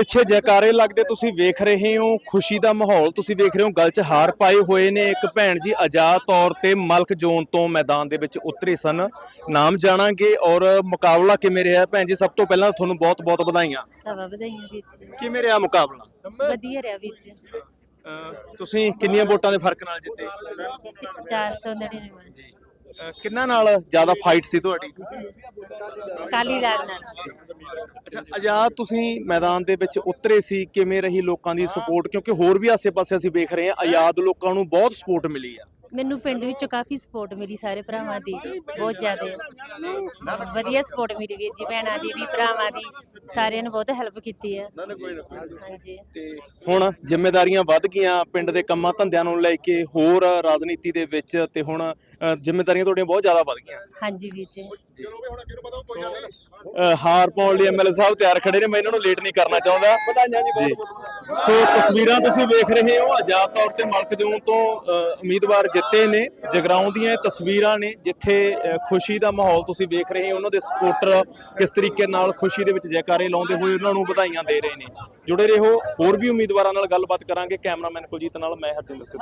ਪਿੱਛੇ ਜੈਕਾਰੇ ਲੱਗਦੇ ਤੁਸੀਂ ਵੇਖ ਰਹੇ ਹੋ ਖੁਸ਼ੀ ਦਾ ਮਾਹੌਲ। ਤੁਸੀਂ ਵੇਖ ਰਹੇ ਹੋ ਗਲ 'ਚ ਹਾਰ ਪਾਏ ਹੋਏ ਨੇ। ਇੱਕ ਭੈਣ ਜੀ ਆਜ਼ਾਦ ਤੌਰ ਤੇ ਮਲਕ ਜ਼ੋਨ ਤੋਂ ਮੈਦਾਨ ਦੇ ਵਿੱਚ ਉਤਰੇ ਸਨ। ਨਾਮ ਜਾਣਾਂਗੇ ਔਰ ਮੁਕਾਬਲਾ ਕਿਵੇਂ ਰਿਹਾ? ਭੈਣ ਜੀ ਸਭ ਤੋਂ ਪਹਿਲਾਂ ਤੁਹਾਨੂੰ ਬਹੁਤ-ਬਹੁਤ ਵਧਾਈਆਂ। ਸਭਾ ਵਧਾਈਆਂ ਵਿੱਚ ਕਿਵੇਂ ਰਿਹਾ ਮੁਕਾਬਲਾ? ਵਧੀਆ ਰਿਹਾ ਵਿੱਚ ਤੁਸੀਂ ਕਿੰਨੀਆਂ ਵੋਟਾਂ ਦੇ ਫ਼ਰਕ ਨਾਲ ਜਿੱਤੇ? 499 ਜੀ। ਕਿੰਨਾ ਨਾਲ ਜ਼ਿਆਦਾ ਫਾਈਟ ਸੀ ਤੁਹਾਡੀ? ਕਾਲੀ ਦਲ ਨਾਲ। ਅੱਛਾ ਆਜ਼ਾਦ ਤੁਸੀਂ ਮੈਦਾਨ ਦੇ ਵਿੱਚ ਉਤਰੇ ਸੀ ਕਿਵੇਂ ਰਹੀ ਲੋਕਾਂ ਦੀ ਸਪੋਰਟ ਕਿਉਂਕਿ ਹੋਰ ਵੀ ਆਸੇ-ਪਾਸੇ ਅਸੀਂ ਵੇਖ ਰਹੇ ਹਾਂ ਆਜ਼ਾਦ ਲੋਕਾਂ ਨੂੰ ਬਹੁਤ ਸਪੋਰਟ ਮਿਲੀ ਆ। ਮੈਨੂੰ ਪਿੰਡ ਵਿੱਚੋਂ ਕਾਫੀ ਸਪੋਰਟ ਮਿਲੀ ਸਾਰੇ ਭਰਾਵਾਂ ਦੀ ਬਹੁਤ ਜ਼ਿਆਦਾ। ਵਧੀਆ ਸਪੋਰਟ ਮਿਲੀ ਵੀਰ ਜੀ ਭੈਣਾਂ ਦੀ ਵੀ ਭਰਾਵਾਂ ਦੀ ਸਾਰਿਆਂ ਨੇ ਬਹੁਤ ਹੈਲਪ ਕੀਤੀ ਹੈ ਹਾਂਜੀ। ਤੇ ਹੁਣ ਜ਼ਿੰਮੇਵਾਰੀਆਂ ਵੱਧ ਗਈਆਂ ਪਿੰਡ ਦੇ ਕੰਮਾਂ ਧੰਦਿਆਂ ਨੂੰ ਲੈ ਕੇ ਹੋਰ ਰਾਜਨੀਤੀ ਦੇ ਵਿੱਚ ਤੇ ਹੁਣ ਜ਼ਿੰਮੇਵਾਰੀਆਂ ਤੁਹਾਡੀਆਂ ਬਹੁਤ ਜ਼ਿਆਦਾ ਵੱਧ ਗਈਆਂ। ਹਾਂਜੀ ਵੀਰ ਜੀ। ਅ, ਹਾਰ ਪਾਉਣ ਲਈ ਐਮਐਲਏ ਸਾਹਿਬ ਤਿਆਰ ਖੜੇ ਨੇ ਮੈਂ ਇਹਨਾਂ ਨੂੰ ਲੇਟ ਨਹੀਂ ਕਰਨਾ ਚਾਹੁੰਦਾ। ਵਧਾਈਆਂ ਜੀ ਬਹੁਤ ਸੋ ਤਸਵੀਰਾਂ ਤੁਸੀਂ ਵੇਖ ਰਹੇ ਹੋ ਆਜ਼ਾਦ ਤੌਰ ਤੇ ਮਲਕ ਜੂਨ ਤੋਂ ਉਮੀਦਵਾਰ ਜਿੱਤੇ ਨੇ ਜਗਰਾਉਂ ਦੀਆਂ ਤਸਵੀਰਾਂ ਨੇ ਜਿੱਥੇ ਖੁਸ਼ੀ ਦਾ ਮਾਹੌਲ ਤੁਸੀਂ ਵੇਖ ਰਹੇ ਹੋ ਉਹਨਾਂ ਦੇ ਸਪੋਰਟਰ ਕਿਸ ਤਰੀਕੇ ਨਾਲ ਖੁਸ਼ੀ ਦੇ ਵਿੱਚ ਜੈਕਾਰੇ ਲਾਉਂਦੇ ਹੋਏ ਉਹਨਾਂ ਨੂੰ ਵਧਾਈਆਂ ਦੇ ਰਹੇ ਨੇ। ਜੁੜੇ ਰਹੋ ਹੋਰ ਵੀ ਉਮੀਦਵਾਰਾਂ ਨਾਲ ਗੱਲਬਾਤ ਕਰਾਂਗੇ ਕੈਮਰਾਮੈਨ ਕੁਲਜੀਤ ਨਾਲ ਮੈਂ ਹਰਜਿੰਦਰ ਸਿੰਘ